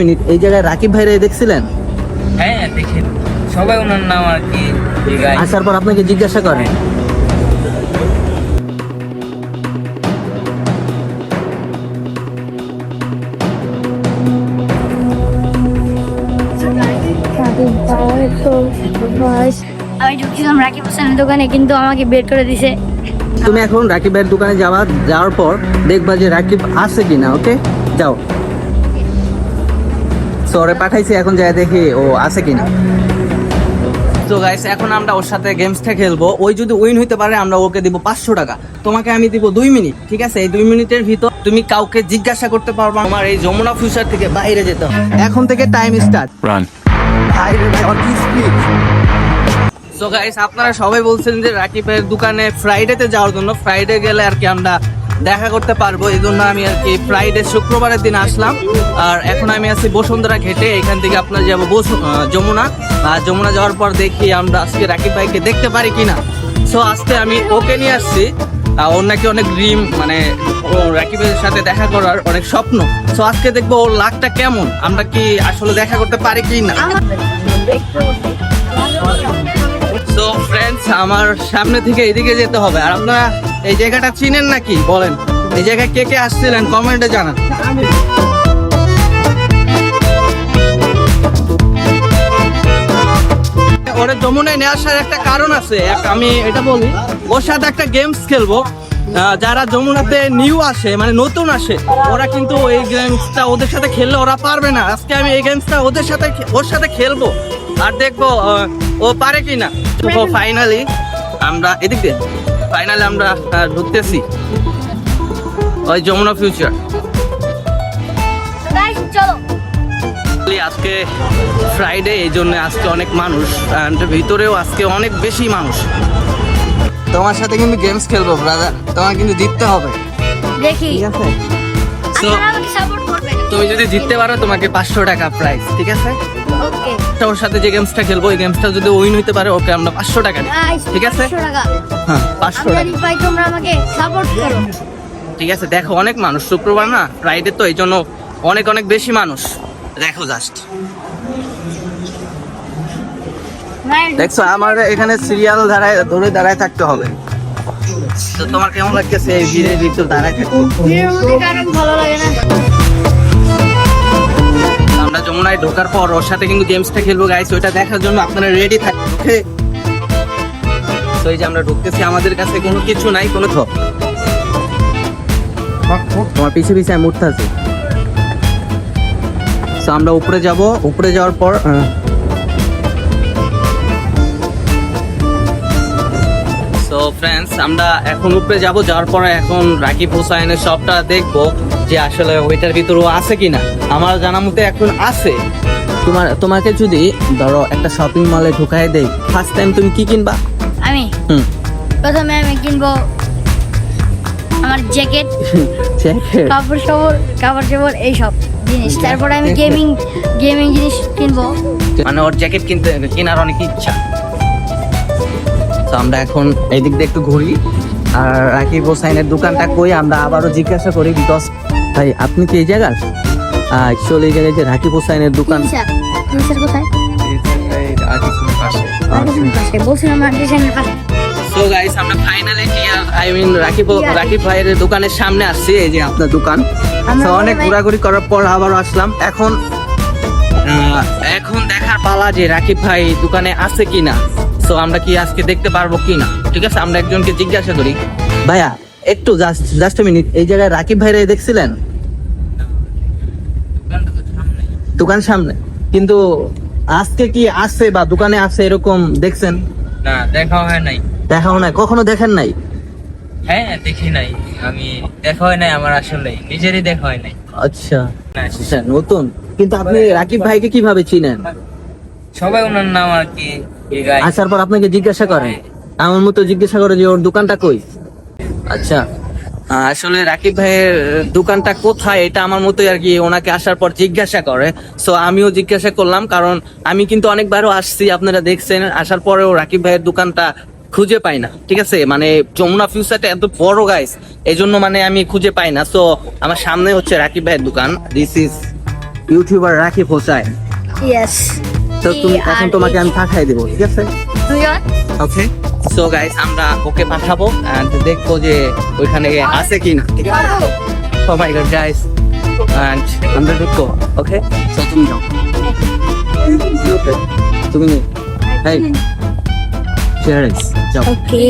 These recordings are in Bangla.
মিনিট এই জায়গায় রাকিব ভাইরে দেখছিলেন? হ্যাঁ দেখি। সবাই ওনার নাম আর কি আসার পর আপনাকে জিজ্ঞাসা করেন। আমি ঢুকছিলাম রাকিব হোসেনের দোকানে কিন্তু আমাকে বের করে দিছে। তুমি এখন রাকিব ভাইয়ের দোকানে যাওয়া যাওয়ার পর দেখবা যে রাকিব আছে কিনা ওকে? যাও। সরে পাঠাইছি এখন যাই দেখি ও আছে কিনা। তো গাইস এখন আমরা ওর সাথে গেমসটা খেলব। ওই যদি উইন হইতে পারে আমরা ওকে দিব পাঁচশো টাকা। তোমাকে আমি দিব দুই মিনিট ঠিক আছে? এই দুই মিনিটের ভিতর তুমি কাউকে জিজ্ঞাসা করতে পারবা আমার এই যমুনা ফিউচার থেকে বাইরে যেতে এখন থেকে time start Run. So guys আপনারা সবাই বলছেন যে রাকিবের দোকানে ফ্রাইডেতে যাওয়ার জন্য ফ্রাইডে গেলে আর কি আমরা দেখা করতে পারব। এই জন্য আমি আর কি ফ্রাইডে শুক্রবারের দিন আসলাম। আর এখন আমি আছি বসুন্ধরা ঘেটে। এখান থেকে আপনার যাব বসু যমুনা। আর যমুনা যাওয়ার পর দেখি আমরা আজকে রাকিব ভাইকে দেখতে পারি কিনা। সো আজকে আমি ওকে নিয়ে আসছি। ওর নাকি অনেক ড্রিম মানে ও রাকিবের সাথে দেখা করার অনেক স্বপ্ন। সো আজকে দেখব ওর লাকটা কেমন। আমরা কি আসলে দেখা করতে পারি কি না সো ফ্রেন্ডস আমার সামনে থেকে এদিকে যেতে হবে। আর আপনারা এই জায়গাটা চিনেন নাকি? বলেন। এই জায়গায় কে কে আসছিলেন? কমেন্টে জানান। ওরে যমুনায় নিয়ে আসার একটা কারণ আছে। আমি এটা বলি ওর সাথে একটা গেমস খেলব। যারা যমুনাতে নিউ আসে মানে নতুন আসে ওরা কিন্তু এই গেমসটা ওদের সাথে খেললে ওরা পারবে না। আজকে আমি এই গেমসটা ওদের সাথে ওর সাথে খেলব আর দেখব ও পারে কি না ফাইনালি আমরা এদিক দিয়ে ফাইনালি আমরা ঢুকতেছি। ওই যমুনা ফিউচার চলো। আজকে ফ্রাইডে এই জন্য আজকে অনেক মানুষ and ভিতরেও আজকে অনেক বেশি মানুষ। তোমার সাথে কিন্তু গেমস খেলব ব্রাদার তোমার কিন্তু জিততে হবে। দেখি। তুমি যদি জিততে পারো তোমাকে পাঁচশো টাকা প্রাইস ঠিক আছে? ওকে ওর সাথে যে গেমসটা খেলব ওই গেমসটা যদি উইন হইতে পারে ওকে আমরা পাঁচশো টাকা দিই। ঠিক আছে? 500 টাকা। হ্যাঁ পাঁচশো টাকা। ভাই তোমরা আমাকে সাপোর্ট করো। ঠিক আছে দেখো অনেক মানুষ শুক্রবার না ফ্রাইডে তো এই জন্য অনেক অনেক বেশি মানুষ। দেখো জাস্ট দেখছ আমার এখানে সিরিয়াল দাঁড়ায় ধরে দাঁড়ায় থাকতে হবে। তো তোমার কেমন লাগতেছে এই ভিড়ের ভিতর দাঁড়ায় থাকতে? ভালো লাগে না। যমুনায় ঢোকার পর ওর সাথে কিন্তু গেমসটা খেলব গাইস ওইটা দেখার জন্য আপনারা রেডি থাকবে তো এই যে আমরা ঢুকতেছি, আমাদের কাছে কোনো কিছু নাই, কোনো থ তোমার পিছে পিছে আমি উঠতে আছি তো আমরা উপরে যাব, উপরে যাওয়ার পর সো ফ্রেন্ডস আমরা এখন উপরে যাব, যাওয়ার পরে এখন রাকিব হোসাইনের শপটা দেখব। যে আসলে ওইটার ভিতরেও আছে কিনা? আমার জানা মতে এখন আছে। তোমার তোমাকে যদি ধরো একটা শপিং মলে ঢুকাই দেই ফার্স্ট টাইম তুমি কি কিনবা? আমি? হুম। প্রথমে আমি কিনবো আমার জ্যাকেট জ্যাকেট কাপড় সাপড় কাপড় চাপড় এইসব জিনিস। তারপরে আমি গেমিং গেমিং জিনিস কিনবো। মানে ওর জ্যাকেট কিনতে কেনার অনেক ইচ্ছা। তো আমরা এখন এই দিক দিয়ে একটু ঘুরি। আর রাকিব হোসাইনের দোকানটা কই আমরা আবারও জিজ্ঞাসা করি বিকজ ভাই আপনি কি এই জায়গার? অ্যাকচুয়ালি এই জায়গায় যে রাকিব হোসাইনের দোকান। কোথায়? সো গাইস আমরা finally I mean Rakib Rakib ভাইয়ের দোকানের সামনে আসছি এই যে আপনার দোকান। আমরা অনেক ঘোরাঘুরি করার পর আবার আসলাম। এখন আহ, এখন দেখার পালা যে রাকিব ভাই দোকানে আছে কিনা। সো আমরা কি আজকে দেখতে পারব কিনা? ঠিক আছে আমরা একজনকে জিজ্ঞাসা করি। ভাইয়া একটু জাস্ট জাস্ট মিনিট এই জায়গায় রাকিব ভাইরে দেখছিলেন? দোকান সামনে। কিন্তু আজকে কি আছে বা দোকানে আছে এরকম দেখছেন? না দেখা হয় নাই। দেখাও নাই কখনো দেখেন নাই? হ্যাঁ দেখি নাই। আমি দেখা হয় নাই আমার আসলে নিজেরই দেখা হয় নাই। আচ্ছা। আচ্ছা নতুন। কিন্তু আপনি রাকিব ভাইকে কীভাবে চিনেন? সবাই ওনার নাম আর কি আসার পর আপনাকে জিজ্ঞাসা করে। আমার মতো জিজ্ঞাসা করে যে ওর দোকানটা কই? আচ্ছা। আসলে রাকিব ভাইয়ের দোকানটা কোথায় এটা আমার মতোই আর কি ওনাকে আসার পর জিজ্ঞাসা করে। সো আমিও জিজ্ঞাসা করলাম কারণ আমি কিন্তু অনেকবারও আসছি আপনারা দেখছেন আসার পরেও রাকিব ভাইয়ের দোকানটা খুঁজে পাই না ঠিক আছে? মানে যমুনা ফিউচারটা এত বড় গাইস এই জন্য মানে আমি খুঁজে পাই না। সো আমার সামনে হচ্ছে রাকিব ভাইয়ের দোকান। This is YouTuber Rakib Hossain. Yes তো তুমি এখন তোমাকে আমি পাঠাই দেবো ঠিক আছে? ওকে সো গাইস আমরা ওকে পাঠাবো এন্ড দেখব যে ওইখানে আছে ঠিক আছে oh my god guys and আমরা ঢুকবো ওকে সো তুমি যাও। তুমি এই চেয়ারিস যাও। ওকে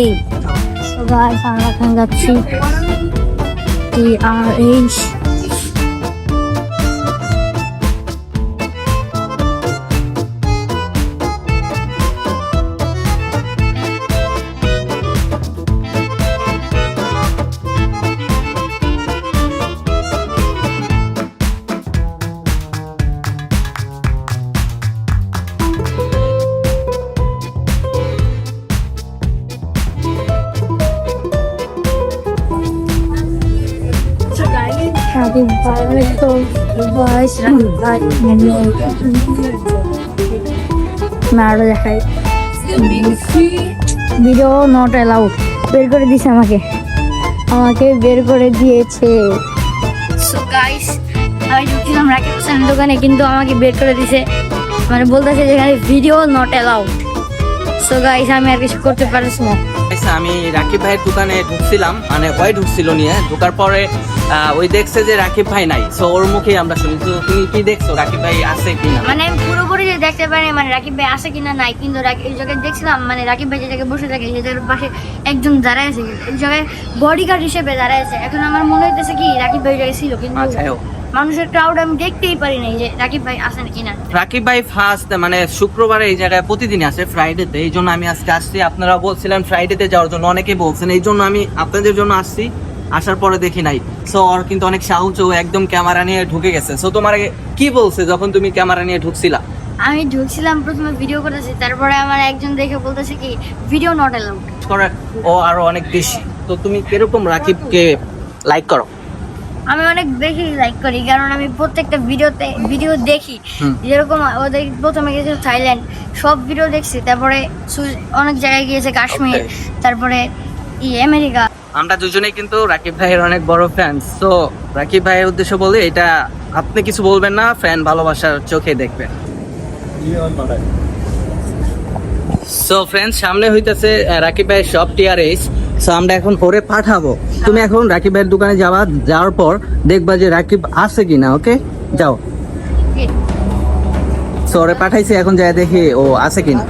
সো গাইস আমরা এখন যাচ্ছি টি আর এইচ না আরও দেখাই। ভিডিও নট অ্যালাউড বের করে দিয়েছে আমাকে। আমাকে বের করে দিয়েছে। সো গাইস আমি ঢুকছিলাম রাকিব হোসেনের দোকানে কিন্তু আমাকে বের করে দিয়েছে মানে বলতেছে যেখানে video not allowed so guys আমি আর কিছু করতে পারছি না। Guys, আমি রাকিব ভাইয়ের দোকানে ঢুকছিলাম মানে ওই ঢুকছিল নিয়ে। ঢোকার পরে ওই দেখছে যে রাকিব ভাই নাই। সো ওর মুখেই আমরা শুনি। তো তুমি কি দেখছ? রাকিব ভাই আছে কিনা? মানে আমি পুরোপুরি যে দেখতে পারি মানে রাকিব ভাই আছে কিনা নাই কিন্তু এই জায়গায় দেখছিলাম মানে রাকিব ভাই যে জায়গায় বসে থাকে সেই জায়গার পাশে একজন দাঁড়ায় আছে। এই জায়গায় বডিগার্ড হিসেবে দাঁড়ায় আছে। এখন আমার মনে হইতেছে কি রাকিব ভাই জায়গায় ছিল কিন্তু আচ্ছা। মানুষের ক্রাউড আমি দেখতেই পারি নাই যে রাকিব ভাই আছেন কিনা। রাকিব ভাই ফার্স্ট মানে শুক্রবারে এই জায়গায় প্রতিদিন আসে ফ্রাইডেতে এই জন্য আমি আজকে আসছি। আপনারা বলছিলেন ফ্রাইডেতে যাওয়ার জন্য অনেকেই বলছেন। এই জন্য আমি আপনাদের জন্য আসছি। আসার পরে দেখি নাই। সো ওর কিন্তু অনেক সাহস ও একদম ক্যামেরা নিয়ে ঢুকে গেছে। সো তোমার কি বলছে যখন তুমি ক্যামেরা নিয়ে ঢুকছিলা? আমি ঢুকছিলাম প্রথমে ভিডিও করতেছি তারপরে আমার একজন দেখে বলতেছে কি ভিডিও নট অ্যালাউড ও আরও অনেক বেশি। তো তুমি কীরকম রাকিবকে লাইক করো? আমি অনেক বেশি লাইক করি কারণ আমি প্রত্যেকটা ভিডিওতে ভিডিও দেখি। যেরকম ওদের প্রথমে গেছিল থাইল্যান্ড সব ভিডিও দেখছি। তারপরে অনেক জায়গায় গিয়েছে কাশ্মীর তারপরে ই আমেরিকা। আমরা দুজনেই কিন্তু রাকিব ভাইয়ের অনেক বড় ফ্যান সো রাকিব ভাইয়ের উদ্দেশ্য বলে এটা আপনি কিছু বলবেন না ফ্যান ভালোবাসার চোখে দেখবেন। সো ফ্রেন্ডস সামনে হইতেছে রাকিব ভাইয়ের শপ টিআরএস সো আমরা এখন ওরে পাঠাবো। তুমি এখন রাকিব ভাইয়ের দোকানে যাবা যাওয়ার পর দেখবা যে রাকিব আছে কিনা ওকে যাও। সো ওরে পাঠাইছি এখন যাই দেখি ও আছে কিনা।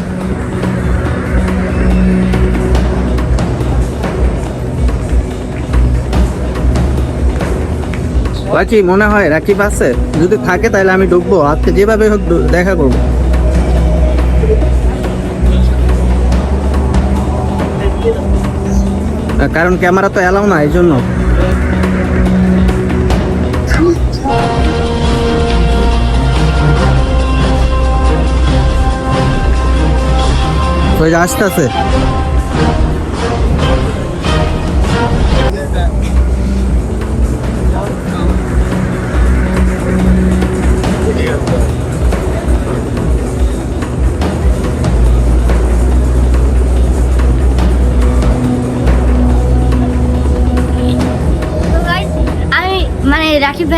বাকি মনে হয় রাকিব আছে। যদি থাকে তাহলে আমি ঢুকবো। আজকে যেভাবে হোক দেখা করব। কারণ ক্যামেরা তো অ্যালাউ না এই জন্য ওই আসতেছে।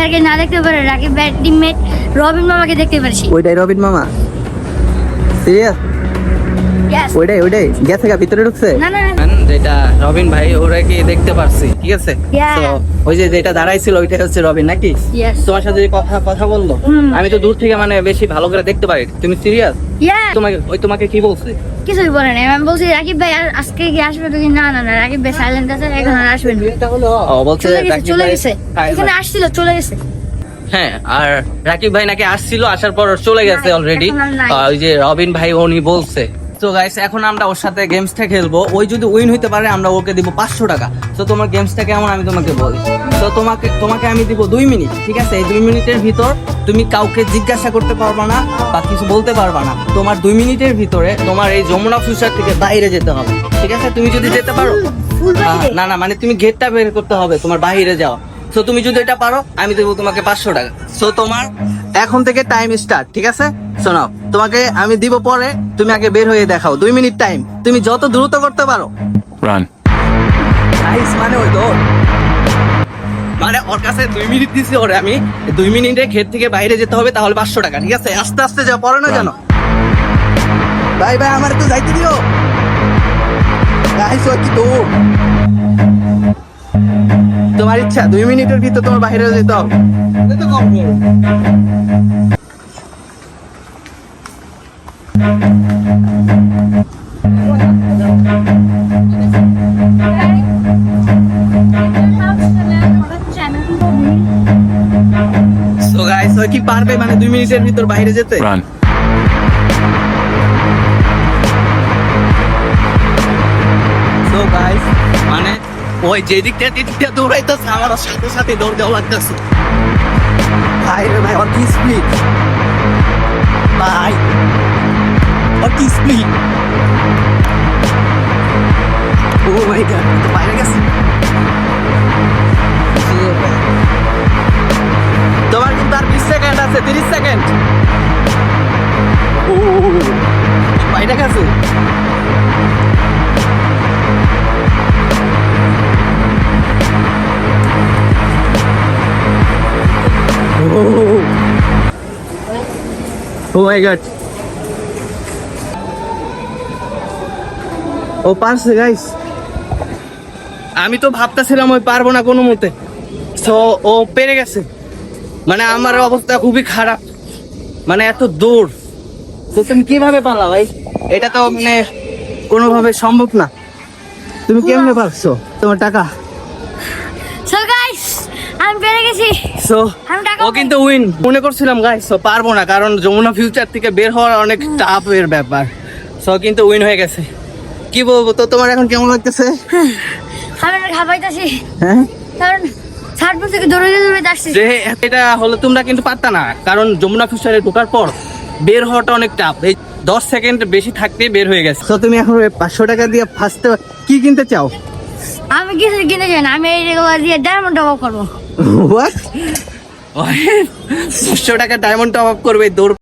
রাকিব না দেখতে পারে রাকিব ভাইয়ের টিমমেট রবিন মামাকে দেখতে পারছি ওইটাই রবিন মামা। সিরিয়াস. ওইটাই ওইটাই। গেছে গা ভিতরে ঢুকছে? না না না। যেটা রবিন ভাই ওরা কি দেখতে পারছি? ঠিক আছে? তো ওই যে যেটা দাঁড়াইছিল ওইটাই হচ্ছে রবিন নাকি. তোমার সাথে যে কথা কথা বলল আমি তো দূর থেকে মানে বেশি ভালো করে দেখতে পারি। তুমি সিরিয়াস. তোমাকে ওই তোমাকে কি বলছে? কিছুই বলে নাই। আমি বলছি রাকিব ভাই আর আজকে কি আসবে? তুমি না না না রাকিব ভাই সাইলেন্ট আছে এখন আর আসবেন না। ও বলছে চলে গেছে রাকিব চলে গেছে। হ্যাঁ, এখানে আসছিল চলে গেছে। হ্যাঁ আর রাকিব ভাই নাকি আসছিল আসার পর চলে গেছে অলরেডি। ওই যে রবিন ভাই উনি বলছে। তো গাইস এখন আমরা ওর সাথে গেমসটা খেলব। ওই যদি উইন হইতে পারে আমরা ওকে দিব পাঁচশো টাকা। তো তোমার গেমসটা কেমন আমি তোমাকে বলি। তো তোমাকে তোমাকে আমি দিব দুই মিনিট ঠিক আছে? এই দুই মিনিটের ভিতর তুমি কাউকে জিজ্ঞাসা করতে পারবা না বা কিছু বলতে পারবা না। তোমার দুই মিনিটের ভিতরে তোমার এই যমুনা ফিউচার থেকে বাইরে যেতে হবে। ঠিক আছে? তুমি যদি যেতে পারো না না মানে তুমি গেটটা বের করতে হবে তোমার বাইরে যাও তো তুমি যদি এটা পারো আমি দেবো তোমাকে পাঁচশো টাকা। সো তোমার এখন থেকে টাইম স্টার্ট ঠিক আছে? শোনাও তোমাকে আমি দিব পরে তুমি আগে বের হয়ে দেখাও। দুই মিনিট টাইম তুমি যত দ্রুত করতে পারো। Run. নাইস মানে ওই দৌড় মানে ওর কাছে দুই মিনিট দিছি ওরে আমি। দুই মিনিটে ক্ষেত থেকে বাইরে যেতে হবে তাহলে পাঁচশো টাকা ঠিক আছে? আস্তে আস্তে যা পড়ে না জানো? ভাই ভাই আমার তো যাইতে দিও। গাইস ও কি তো। তোমার ইচ্ছা, দুই মিনিটের ভিতর তোমার বাইরে যেতে কি পারবে মানে দুই মিনিটের ভিতর বাইরে যেতে? ওই যে দিকটা দিকটা দৌড়াইতেছে, আমার সাথে সাথে দৌড় দেওয়া লাগতেছে। ভাই রে ভাই ওর কি স্পিড ভাই ওর কি স্পিড ও মাই গড বাইরে গেছে। তোমার কিন্তু আর বিশ সেকেন্ড আছে, তিরিশ সেকেন্ড। ও, বাইরে গেছে। ও মাই গড ও পারছে গাইস আমি তো ভাবতেছিলাম ওই পারব না কোনো মতে। তো ও পেরে গেছে। মানে আমার অবস্থা খুবই খারাপ। মানে এত দূর। তো তুমি কীভাবে পালা, ভাই? এটা তো মানে কোনোভাবে সম্ভব না। তুমি কেমনে পারছ? তোমার টাকা? সো আমি পেরে গেছি। সো ও কিন্তু উইন মনে করছিলাম গাইস সো পারব না কারণ যমুনা ফিউচার থেকে বের হওয়ার অনেক টাফ এর ব্যাপার। সো কিন্তু উইন হয়ে গেছে। কি বলব তো তোমার এখন কেমন লাগতেছে? আমি না খাবাইতাছি হ্যাঁ? কারণ থেকে দৌড়ে দৌড়ে আসছি যে এটা হলে তোমরা কিন্তু পারতা না কারণ যমুনা ফিউচারে ঢোকার পর বের হওয়াটা অনেক টাফ এই দশ সেকেন্ড বেশি থাকতেই বের হয়ে গেছে। তো তুমি এখন পাঁচশো টাকা দিয়ে ফার্স্টে কি কিনতে চাও? আমি কিছু কিনতে চাই না আমি এই রেগুলার দিয়ে ডায়মন্ড করব। হোয়াট পাঁচশো টাকা ডায়মন্ড টপ আপ করবে দৌড়